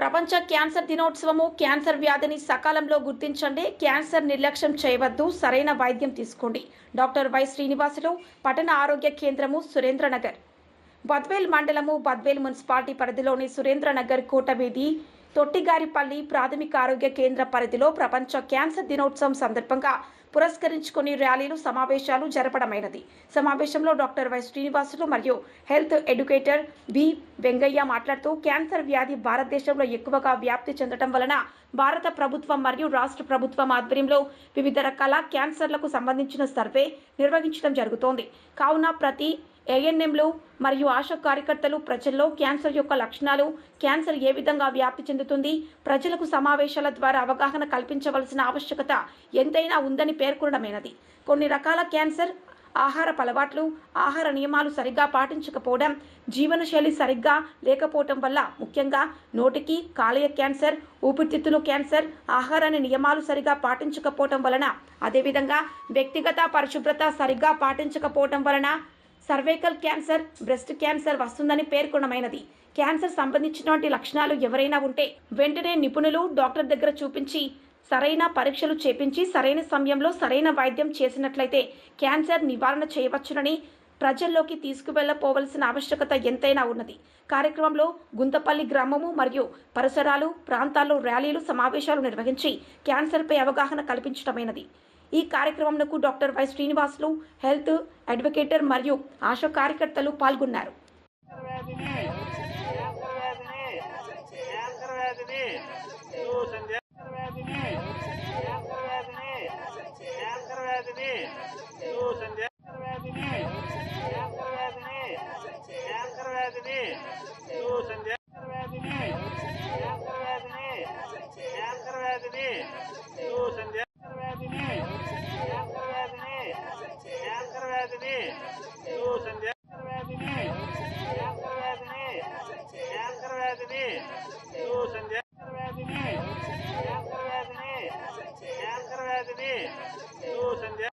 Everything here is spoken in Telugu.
ప్రపంచ క్యాన్సర్ దినోత్సవము క్యాన్సర్ వ్యాధిని సకాలంలో గుర్తించండి. క్యాన్సర్ నిర్లక్ష్యం చేయవద్దు. సరైన వైద్యం తీసుకోండి. డాక్టర్ వై శ్రీనివాసులు పట్టణ ఆరోగ్య కేంద్రము సురేంద్రనగర్. బద్వేల్ మండలము బద్వేల్ మున్సిపాలిటీ పరిధిలోని సురేంద్రనగర్ కోటవీధి తొట్టిగారిపల్లి ప్రాథమిక ఆరోగ్య కేంద్ర పరిధిలో ప్రపంచ క్యాన్సర్ దినోత్సవం సందర్భంగా పురస్కరించుకుని ర్యాలీలు సమావేశాలు జరపడమైనది. సమావేశంలో డాక్టర్ వై శ్రీనివాసులు మరియు హెల్త్ ఎడ్యుకేటర్ బి వెంగయ్య మాట్లాడుతూ క్యాన్సర్ వ్యాధి భారతదేశంలో ఎక్కువగా వ్యాప్తి చెందడం వలన భారత ప్రభుత్వం మరియు రాష్ట్ర ప్రభుత్వం ఆధ్వర్యంలో వివిధ రకాల క్యాన్సర్లకు సంబంధించిన సర్వే నిర్వహించడం జరుగుతోంది. కావున ప్రతి ఏఎన్ఎంలు మరియు ఆశా కార్యకర్తలు ప్రజల్లో క్యాన్సర్ యొక్క లక్షణాలు క్యాన్సర్ ఏ విధంగా వ్యాప్తి చెందుతుంది ప్రజలకు సమావేశాల ద్వారా అవగాహన కల్పించవలసిన ఆవశ్యకత ఎంతైనా ఉందని పేర్కొనడమైనది. కొన్ని రకాల క్యాన్సర్ ఆహారపు అలవాట్లు ఆహార నియమాలు సరిగ్గా పాటించకపోవడం జీవనశైలి సరిగ్గా లేకపోవటం వల్ల ముఖ్యంగా నోటికి కాలేయ క్యాన్సర్ ఊపిరితిత్తులు క్యాన్సర్ ఆహారాన్ని నియమాలు సరిగా పాటించకపోవటం వలన అదేవిధంగా వ్యక్తిగత పరిశుభ్రత సరిగ్గా పాటించకపోవటం వలన సర్వైకల్ క్యాన్సర్ బ్రెస్ట్ క్యాన్సర్ వస్తుందని పేర్కొనమైనది. క్యాన్సర్ సంబంధించినటువంటి లక్షణాలు ఎవరైనా ఉంటే వెంటనే నిపుణులు డాక్టర్ దగ్గర చూపించి సరైన పరీక్షలు చేపించి సరైన సమయంలో సరైన వైద్యం చేసినట్లయితే క్యాన్సర్ నివారణ చేయవచ్చునని ప్రజల్లోకి తీసుకువెళ్ళపోవలసిన ఆవశ్యకత ఎంతైనా ఉన్నది. కార్యక్రమంలో గుంతపల్లి గ్రామము మరియు పరిసరాలు ప్రాంతాల్లో ర్యాలీలు సమావేశాలు నిర్వహించి క్యాన్సర్పై అవగాహన కల్పించడమైనది ఈ కార్యక్రమంలో doctor Y Srinivasulu health advocator మరియు ఆశా కార్యకర్తలు పాల్గొన్నారు. ને? તો સંધ્યા